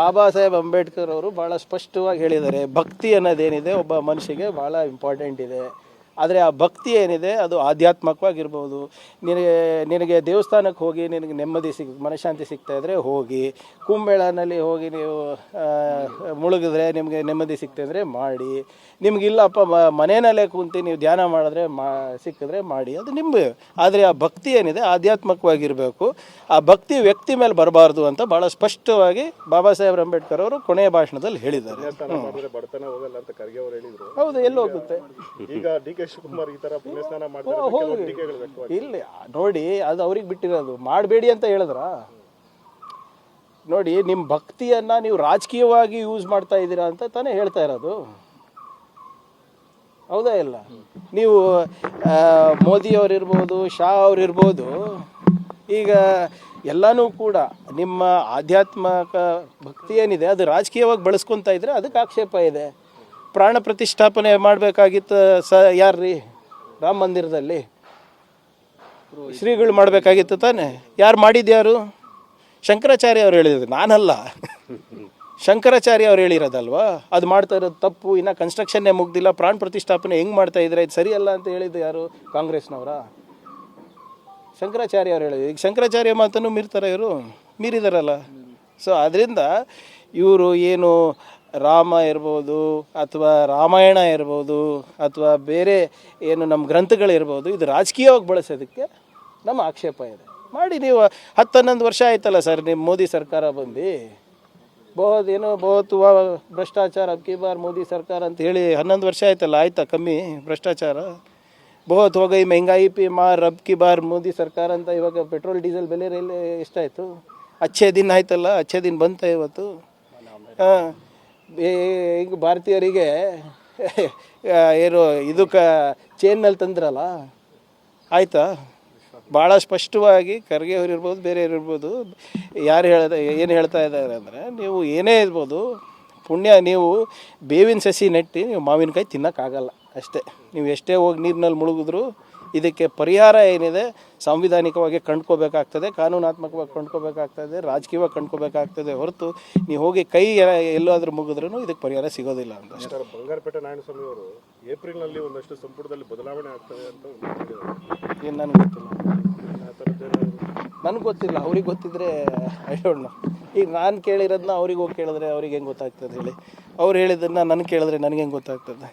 ಬಾಬಾ ಸಾಹೇಬ್ ಅಂಬೇಡ್ಕರ್ ಅವರು ಬಹಳ ಸ್ಪಷ್ಟವಾಗಿ ಹೇಳಿದ್ದಾರೆ ಭಕ್ತಿ ಅನ್ನೋದೇನಿದೆ ಒಬ್ಬ ಮನುಷ್ಯಗೆ ಬಹಳ ಇಂಪಾರ್ಟೆಂಟ್ ಇದೆ. ಆದರೆ ಆ ಭಕ್ತಿ ಏನಿದೆ ಅದು ಆಧ್ಯಾತ್ಮಕವಾಗಿರ್ಬೋದು. ನಿನಗೆ ನಿನಗೆ ದೇವಸ್ಥಾನಕ್ಕೆ ಹೋಗಿ ನಿನಗೆ ನೆಮ್ಮದಿ ಸಿಗ್ ಮನಃಶಾಂತಿ ಸಿಗ್ತಾ ಇದ್ದರೆ ಹೋಗಿ. ಕುಂಬೇಳನಲ್ಲಿ ಹೋಗಿ ನೀವು ಮುಳುಗಿದ್ರೆ ನಿಮಗೆ ನೆಮ್ಮದಿ ಸಿಗ್ತಾ ಇದ್ದರೆ ಮಾಡಿ. ನಿಮಗಿಲ್ಲಪ್ಪ ಮ ಮನೆಯಲ್ಲೇ ಕುಂತು ನೀವು ಧ್ಯಾನ ಮಾಡಿದ್ರೆ ಮಾ ಸಿಕ್ಕಿದ್ರೆ ಮಾಡಿ. ಅದು ನಿಮ್ಮ ಆದರೆ ಆ ಭಕ್ತಿ ಏನಿದೆ ಆಧ್ಯಾತ್ಮಕವಾಗಿರಬೇಕು. ಆ ಭಕ್ತಿ ವ್ಯಕ್ತಿ ಮೇಲೆ ಬರಬಾರ್ದು ಅಂತ ಭಾಳ ಸ್ಪಷ್ಟವಾಗಿ ಬಾಬಾ ಸಾಹೇಬ್ ಅಂಬೇಡ್ಕರ್ ಅವರು ಕೊನೆಯ ಭಾಷಣದಲ್ಲಿ ಹೇಳಿದ್ದಾರೆ. ಹೌದು ಎಲ್ಲಿ ಹೋಗುತ್ತೆ? ಈಗ ಡಿ ಕೆ ಶಿವಕುಮಾರ್ ಈ ತರ ಪುಣ್ಯಸ್ನಾನ ಮಾಡ್ತಾರೆ ಇಲ್ಲ ನೋಡಿ ಅದು ಅವ್ರಿಗೆ ಬಿಟ್ಟಿರೋದು. ಮಾಡಬೇಡಿ ಅಂತ ಹೇಳಿದ್ರ? ನೋಡಿ ನಿಮ್ಮ ಭಕ್ತಿಯನ್ನ ನೀವು ರಾಜಕೀಯವಾಗಿ ಯೂಸ್ ಮಾಡ್ತಾ ಇದ್ದೀರಾ ಅಂತ ತಾನೇ ಹೇಳ್ತಾ ಇರೋದು. ಹೌದಾ ಇಲ್ಲ? ನೀವು ಮೋದಿ ಮೋದಿ ಅವರಿರ್ಬೋದು ಶಾ ಅವರಿರ್ಬೋದು ಈಗ ಎಲ್ಲನೂ ಕೂಡ ನಿಮ್ಮ ಆಧ್ಯಾತ್ಮಕ ಭಕ್ತಿ ಏನಿದೆ ಅದು ರಾಜಕೀಯವಾಗಿ ಬಳಸ್ಕೊತಾ ಇದ್ರೆ ಅದಕ್ಕೆ ಆಕ್ಷೇಪ ಇದೆ. ಪ್ರಾಣ ಪ್ರತಿಷ್ಠಾಪನೆ ಮಾಡಬೇಕಾಗಿತ್ತು ಸ ಯಾರ್ರೀ? ರಾಮ ಮಂದಿರದಲ್ಲಿ. ಶ್ರೀಗಳು ಮಾಡಬೇಕಾಗಿತ್ತು ತಾನೆ. ಯಾರು ಮಾಡಿದ್ಯಾರು ಶಂಕರಾಚಾರ್ಯ ಅವ್ರು ಹೇಳಿದ್ರು ನಾನಲ್ಲ. ಶಂಕರಾಚಾರ್ಯ ಅವ್ರು ಹೇಳಿರೋದಲ್ವಾ? ಅದು ಮಾಡ್ತಾ ಇರೋದು ತಪ್ಪು. ಇನ್ನು ಕನ್ಸ್ಟ್ರಕ್ಷನ್ನೇ ಮುಗ್ದಿಲ್ಲ. ಪ್ರಾಣ ಪ್ರತಿಷ್ಠಾಪನೆ ಹೆಂಗೆ ಮಾಡ್ತಾ ಇದ್ರೆ ಇದು ಸರಿಯಲ್ಲ ಅಂತ ಹೇಳಿದ್ದು ಯಾರು? ಕಾಂಗ್ರೆಸ್ನವರ? ಶಂಕರಾಚಾರ್ಯ ಅವ್ರು ಹೇಳಿದ್ರು. ಈಗ ಶಂಕರಾಚಾರ್ಯ ಮಾತನ್ನು ಮೀರ್ತಾರೆ ಇವರು. ಮೀರಿದಾರಲ್ಲ. ಸೊ ಅದರಿಂದ ಇವರು ಏನು ರಾಮ ಇರ್ಬೋದು ಅಥವಾ ರಾಮಾಯಣ ಇರ್ಬೋದು ಅಥವಾ ಬೇರೆ ಏನು ನಮ್ಮ ಗ್ರಂಥಗಳಿರ್ಬೋದು ಇದು ರಾಜಕೀಯವಾಗಿ ಬಳಸೋದಕ್ಕೆ ನಮ್ಮ ಆಕ್ಷೇಪ ಇದೆ. ಮಾಡಿ ನೀವು ಹತ್ತು ಹನ್ನೊಂದು ವರ್ಷ ಆಯ್ತಲ್ಲ ಸರ್, ನಿಮ್ಮ ಮೋದಿ ಸರ್ಕಾರ ಬಂದು? ಬಹುತ್ ಏನೋ ಬಹುತ್ ಭ್ರಷ್ಟಾಚಾರ ಅಬ್ಕಿ ಬಾರ್ ಮೋದಿ ಸರ್ಕಾರ ಅಂತ ಹೇಳಿ ಹನ್ನೊಂದು ವರ್ಷ ಆಯ್ತಲ್ಲ, ಆಯ್ತಾ ಕಮ್ಮಿ ಭ್ರಷ್ಟಾಚಾರ? ಬಹುತ್ ಹೋಗೈ ಮೆಹಂಗಾಯಿ ಪಿ ಮಾರ್ ಅಬ್ಕಿ ಬಾರ್ ಮೋದಿ ಸರ್ಕಾರ ಅಂತ ಇವಾಗ ಪೆಟ್ರೋಲ್, ಡೀಸೆಲ್ ಬೆಲೆ ರೈಲ್ ಎಷ್ಟಾಯಿತು? ಅಚ್ಚೆ ದಿನ ಆಯ್ತಲ್ಲ, ಅಚ್ಚೆ ದಿನ ಬಂತ ಇವತ್ತು? ಹಾಂ. ಈಗ ಭಾರತೀಯರಿಗೆ ಏನು ಇದಕ್ಕೆ ಚೇನ್ನಲ್ಲಿ ತಂದ್ರಲ್ಲ, ಆಯ್ತಾ? ಭಾಳ ಸ್ಪಷ್ಟವಾಗಿ ಖರ್ಗೆ ಅವ್ರು ಇರ್ಬೋದು, ಬೇರೆಯವ್ರು ಇರ್ಬೋದು, ಯಾರು ಹೇಳ್ದ, ಏನು ಹೇಳ್ತಾ ಇದ್ದಾರೆ ಅಂದರೆ, ನೀವು ಏನೇ ಇರ್ಬೋದು, ಪುಣ್ಯ ನೀವು ಬೇವಿನ ಸಸಿ ನೆಟ್ಟು ನೀವು ಮಾವಿನಕಾಯಿ ತಿನ್ನೋಕ್ಕಾಗಲ್ಲ, ಅಷ್ಟೇ. ನೀವು ಎಷ್ಟೇ ಹೋಗಿ ನೀರಿನಲ್ಲಿ ಮುಳುಗಿದ್ರು ಇದಕ್ಕೆ ಪರಿಹಾರ ಏನಿದೆ ಸಾಂವಿಧಾನಿಕವಾಗಿ ಕಂಡ್ಕೋಬೇಕಾಗ್ತದೆ ಕಾನೂನಾತ್ಮಕವಾಗಿ ಕಂಡ್ಕೋಬೇಕಾಗ್ತದೆ ರಾಜಕೀಯವಾಗಿ ಕಂಡ್ಕೋಬೇಕಾಗ್ತದೆ ಹೊರತು ನೀವು ಹೋಗಿ ಕೈ ಎಲ್ಲಾದರೂ ಮುಗಿದ್ರೂ ಇದಕ್ಕೆ ಪರಿಹಾರ ಸಿಗೋದಿಲ್ಲ ಅಂತ ಬಂಗಾರಪೇಟೆ ನಾರಾಯಣಸ್ವಾಮಿ ಅವರು ಏಪ್ರಿಲ್ನಲ್ಲಿ ಒಂದಷ್ಟು ಸಂಪುಟದಲ್ಲಿ ಬದಲಾವಣೆ ಆಗ್ತದೆ ಅಂತ ಏನು ನನಗೆ ಗೊತ್ತಿಲ್ಲ. ನನಗೆ ಗೊತ್ತಿಲ್ಲ ಅವ್ರಿಗೆ ಗೊತ್ತಿದ್ರೆ ಐ ಡೋಂಟ್ ನೋ ಈಗ ನಾನು ಕೇಳಿರೋದನ್ನ ಅವ್ರಿಗೆ ಹೋಗಿ ಕೇಳಿದ್ರೆ ಅವ್ರಿಗೆ ಹೆಂಗೆ ಗೊತ್ತಾಗ್ತದೆ ಹೇಳಿ. ಅವ್ರು ಹೇಳಿದ್ದನ್ನು ನನಗೆ ಕೇಳಿದ್ರೆ ನನಗೆ ಹೆಂಗೆ ಗೊತ್ತಾಗ್ತದೆ?